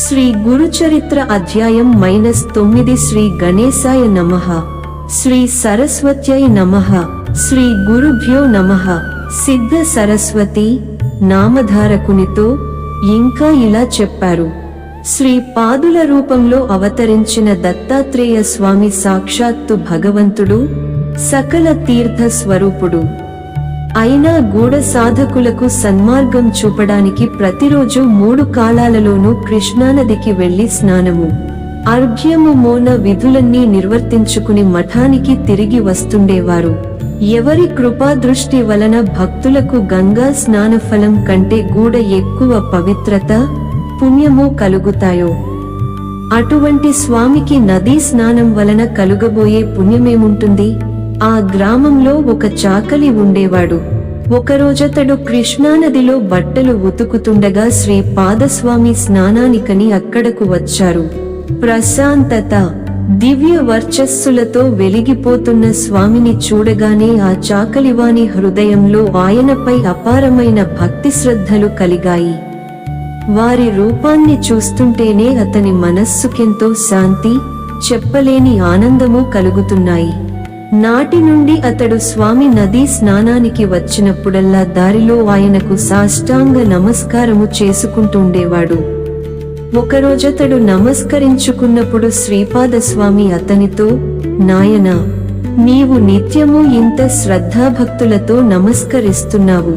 శ్రీ గురుచరిత్ర అధ్యాయం మైనస్ తొమ్మిది శ్రీ గణేశాయ నమః. శ్రీ సరస్వత్యై నమః. శ్రీ గురుభ్యో నమః. సిద్ధ సరస్వతి నామధారకునితో ఇంకా ఇలా చెప్పారు. శ్రీ పాదుల రూపంలో అవతరించిన దత్తాత్రేయ స్వామి సాక్షాత్తు భగవంతుడు సకల తీర్థ స్వరూపుడు. అయినా గూఢ సాధకులకు సన్మార్గం చూపడానికి ప్రతిరోజు మూడు కాలాలలోనూ కృష్ణానదికి వెళ్ళి స్నానము. అర్ఘ్యము మోన విధులన్నీ నిర్వర్తించుకుని మఠానికి తిరిగి వస్తుండేవారు. ఎవరి కృపా దృష్టి వలన భక్తులకు గంగా స్నాన ఫలం కంటే గూడ ఎక్కువ పవిత్రత పుణ్యము కలుగుతాయో? అటువంటి స్వామికి నదీ స్నానం వలన కలుగబోయే పుణ్యమేముంటుంది? ఆ గ్రామంలో ఒక చాకలి ఉండేవాడు. ఒకరోజతడు కృష్ణానదిలో బట్టలు ఉతుకుతుండగా శ్రీ పాదస్వామి స్నానానికని అక్కడకు వచ్చారు. ప్రశాంతత దివ్య వర్చస్సులతో వెలిగిపోతున్న స్వామిని చూడగానే ఆ చాకలివాని హృదయంలో ఆయనపై అపారమైన భక్తి శ్రద్ధలు కలిగాయి. వారి రూపాన్ని చూస్తుంటేనే అతని మనస్సుకెంతో శాంతి చెప్పలేని ఆనందము కలుగుతున్నాయి. నాటి నుండి అతడు స్వామి నదీ స్నానానికి వచ్చినప్పుడల్లా దారిలో ఆయనకు సాష్టాంగ నమస్కారము చేసుకుంటుండేవాడు. ఒకరోజతడు నమస్కరించుకున్నప్పుడు శ్రీపాద స్వామి అతనితో నాయనా నీవు నిత్యము ఇంత శ్రద్ధాభక్తులతో నమస్కరిస్తున్నావు.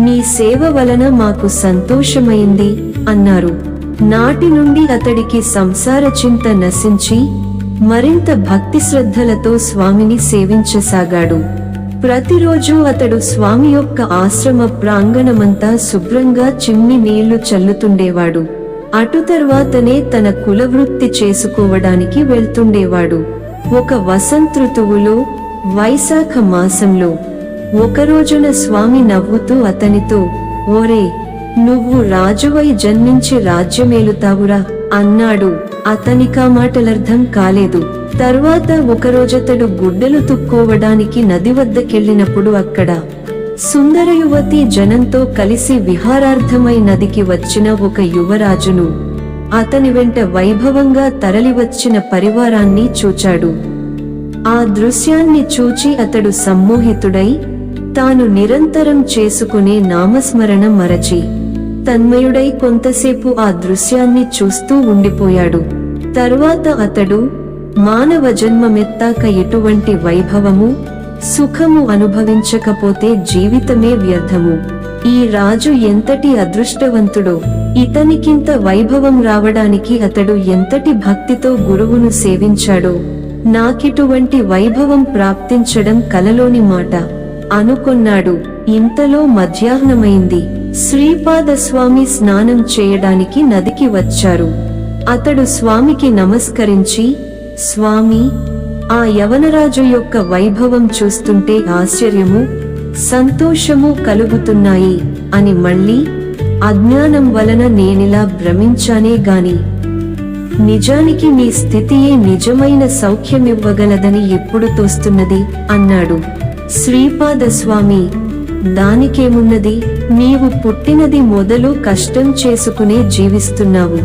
నీ సేవ వలన మాకు సంతోషమైంది అన్నారు. నాటి నుండి అతడికి సంసార చింత నశించి మరింత భక్తి శ్రద్ధలతో స్వామిని సేవించసాగాడు. ప్రతిరోజు అతడు స్వామి యొక్క ఆశ్రమ ప్రాంగణమంతా శుభ్రంగా చిమ్మి నీళ్ళు చల్లుతుండేవాడు. అటు తర్వాతనే తన కులవృత్తి చేసుకోవడానికి వెళ్తుండేవాడు. ఒక వసంతృతువులో వైశాఖ మాసంలో ఒకరోజున స్వామి నవ్వుతూ అతనితో ఓరే నువ్వు రాజువై జన్మించి రాజ్యమేలుతావురా. అన్నాడు. అతనికా మాటలర్థం కాలేదు. తర్వాత ఒకరోజతడు గుడ్డలు తుక్కోవడానికి నది వద్దకెళ్ళినప్పుడు అక్కడ సుందర యువతి జనంతో కలిసి విహారార్థమై నదికి వచ్చిన ఒక యువరాజును అతని వెంట వైభవంగా తరలివచ్చిన పరివారాన్ని చూచాడు. ఆ దృశ్యాన్ని చూచి అతడు సమ్మోహితుడై తాను నిరంతరం చేసుకునే నామస్మరణ మరచి తన్మయుడై కొంతసేపు ఆ దృశ్యాన్ని చూస్తూ ఉండిపోయాడు. తరువాత అతడు మానవ జన్మమెత్తాక ఎటువంటి వైభవము సుఖము అనుభవించకపోతే జీవితమే వ్యర్థము. ఈ రాజు ఎంతటి అదృష్టవంతుడో ఇతనికింత వైభవం రావడానికి అతడు ఎంతటి భక్తితో గురువును సేవించాడో నాకిటువంటి వైభవం ప్రాప్తించడం కలలోని మాట అనుకొన్నాడు. ఇంతలో మధ్యాహ్నమైంది. శ్రీపాద స్వామి స్నానం చేయడానికి నదికి వచ్చారు. అతడు స్వామికి నమస్కరించి స్వామి ఆ యవనరాజు యొక్క వైభవం చూస్తుంటే ఆశ్చర్యము సంతోషము కలుగుతున్నాయి అని మళ్ళీ అజ్ఞానం వలన నేనిలా భ్రమించానే గాని నిజానికి నీ స్థితియే నిజమైన సౌఖ్యమివ్వగలదని ఎప్పుడు తోస్తున్నది? అన్నాడు. శ్రీపాద స్వామి దానికేమున్నది? నీవు పుట్టినది మొదలు కష్టం చేసుకునే జీవిస్తున్నావు.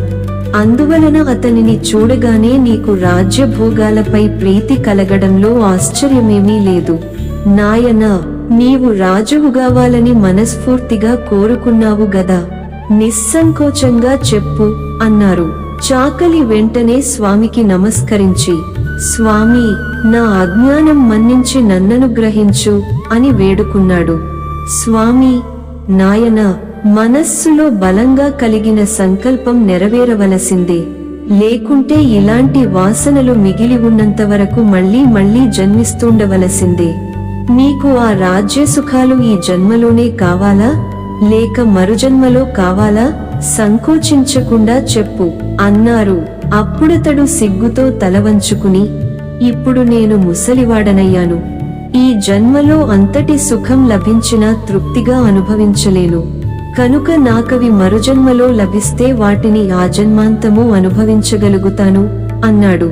అందువలన అతనిని చూడగానే నీకు రాజ్యభోగాలపై ప్రీతి కలగడంలో ఆశ్చర్యమేమీ లేదు. నాయనా నీవు రాజువు కావాలని మనస్ఫూర్తిగా కోరుకున్నావు గదా? నిస్సంకోచంగా చెప్పు అన్నారు. చాకలి వెంటనే స్వామికి నమస్కరించి స్వామి నా అజ్ఞానం మన్నించి నన్ననుగ్రహించు అని వేడుకున్నాడు. స్వామి నాయన మనస్సులో బలంగా కలిగిన సంకల్పం నెరవేరవలసిందే. లేకుంటే ఇలాంటి వాసనలు మిగిలి ఉన్నంత వరకు మళ్ళీ మళ్ళీ జన్మిస్తుండవలసిందే. నీకు ఆ రాజ్య సుఖాలు ఈ జన్మలోనే కావాలా? లేక మరుజన్మలో కావాలా? సంకోచించకుండా చెప్పు అన్నారు. అప్పుడతడు సిగ్గుతో తలవంచుకుని ఇప్పుడు నేను ముసలివాడనయ్యాను. ఈ జన్మలో అంతటి సుఖం లభించినా తృప్తిగా అనుభవించలేను. కనుక నాకవి మరుజన్మలో లభిస్తే వాటిని ఆ జన్మాంతము అనుభవించగలుగుతాను అన్నాడు.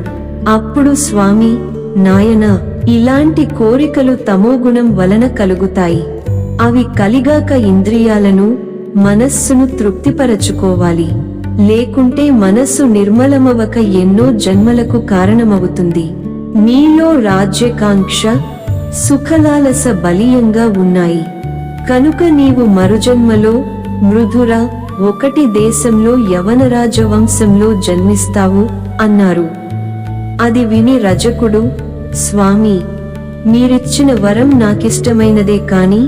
అప్పుడు స్వామి నాయనా ఇలాంటి కోరికలు తమోగుణం వలన కలుగుతాయి. అవి కలిగాక ఇంద్రియాలను మనస్సును తృప్తిపరచుకోవాలి. లేకుంటే మనస్సు నిర్మలమవక ఎన్నో జన్మలకు కారణమవుతుంది. నీలో రాజ్యకాంక్ష సుఖలాలస బలీయంగా ఉన్నాయి. కనుక నీవు మరుజన్మలో మృధుర ఒకటి దేశంలో యవన రాజవంశంలో జన్మిస్తావు అన్నారు. అది విని రజకుడు స్వామి మీరిచ్చిన వరం నాకిష్టమైనదే కాని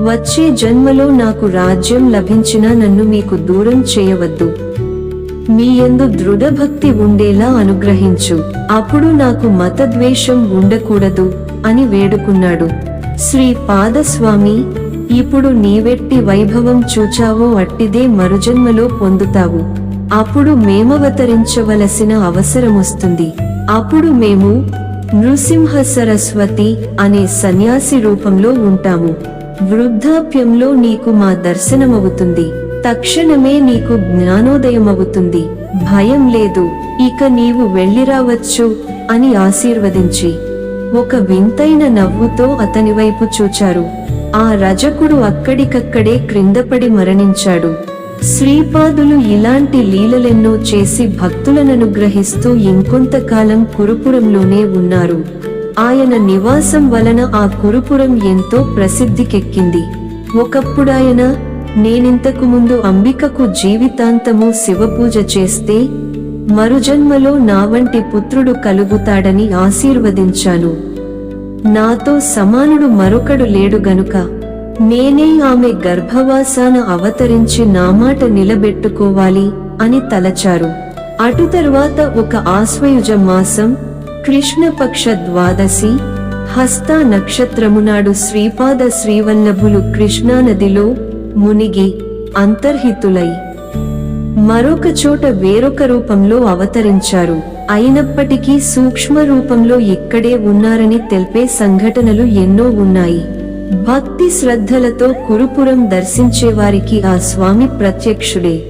వచ్చే జన్మలో నాకు రాజ్యం లభించినా నన్ను మీకు దూరం చేయవద్దు. మీయందు దృఢభక్తి ఉండేలా అనుగ్రహించు. అప్పుడు నాకు మతద్వేషం ఉండకూడదు. అని వేడుకున్నాడు. శ్రీ పాదస్వామి ఇప్పుడు నీవెట్టి వైభవం చూచావో అట్టిదే మరుజన్మలో పొందుతావు. అప్పుడు మేమవతరించవలసిన అవసరమొస్తుంది. అప్పుడు మేము నృసింహ సరస్వతి అనే సన్యాసి రూపంలో ఉంటాము. వృద్ధాప్యంలో నీకు మా దర్శనమవుతుంది. తక్షణమే నీకు జ్ఞానోదయమవుతుంది. భయం లేదు. ఇక నీవు వెళ్ళిరావచ్చు అని ఆశీర్వదించి. ఒక వింతైన నవ్వుతో అతని వైపు చూచారు. ఆ రజకుడు అక్కడికక్కడే క్రిందపడి మరణించాడు. శ్రీపాదులు ఇలాంటి లీలలెన్నో చేసి భక్తులననుగ్రహిస్తూ ఇంకొంతకాలం కురుపురంలోనే ఉన్నారు. ఆయన నివాసం వలన ఆ కురుపురం ఎంతో ప్రసిద్ధికెక్కింది. ఒకప్పుడాయన నేనింతకు ముందు అంబికకు జీవితాంతము శివపూజ చేస్తే మరుజన్మలో నా వంటి పుత్రుడు కలుగుతాడని ఆశీర్వదించాను. నాతో సమానుడు మరొకడు లేడు గనుక నేనే ఆమె గర్భవాసాన అవతరించి నా మాట నిలబెట్టుకోవాలి అని తలచారు. అటు తరువాత ఒక ఆశ్వయుజ మాసం కృష్ణపక్ష ద్వాదశి హస్త నక్షత్రమునాడు శ్రీపాద శ్రీవల్లభులు కృష్ణానదిలో మునిగి అంతర్హితులై మరొక చోట వేరొక రూపంలో అవతరించారు. అయినప్పటికీ సూక్ష్మ రూపంలో ఇక్కడే ఉన్నారని తెలిపే సంఘటనలు ఎన్నో ఉన్నాయి. భక్తి శ్రద్ధలతో కురుపురం దర్శించేవారికి ఆ స్వామి ప్రత్యక్షుడే.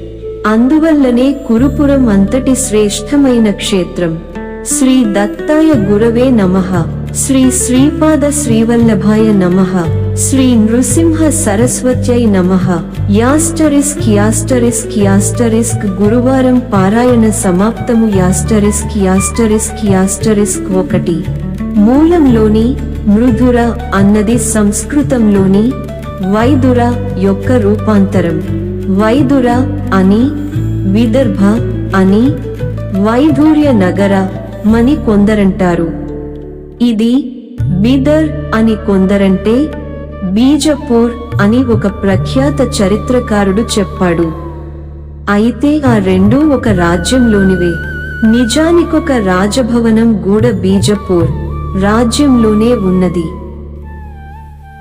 అందువల్లనే కురుపురం అంతటి శ్రేష్టమైన క్షేత్రం. శ్రీ దత్తాయ గురవే నమః. శ్రీ శ్రీపాద శ్రీవల్లభాయ నమః. శ్రీ నృసింహ సరస్వత్యై నమః. యాస్టరిస్క్ యాస్టరిస్క్ యాస్టరిస్క్ గురువారం పారాయణ సమాప్తము యాస్టరిస్క్ యాస్టరిస్క్ యాస్టరిస్క్ ఒకటి. మూలంలోని మృదుర అన్నది సంస్కృతంలోని వైదుర యొక్క రూపాంతరం. వైదుర అని విదర్భ అని వైధూర్య నగర మని కొందరంటారు. ఇది బిదర్ అని కొందరంటే బీజపూర్ అని ఒక ప్రఖ్యాత చరిత్రకారుడు చెప్పాడు. అయితే ఆ రెండూ ఒక రాజ్యంలోనివే. నిజానికొక రాజభవనం గూడ బీజపూర్ రాజ్యంలోనే ఉన్నది.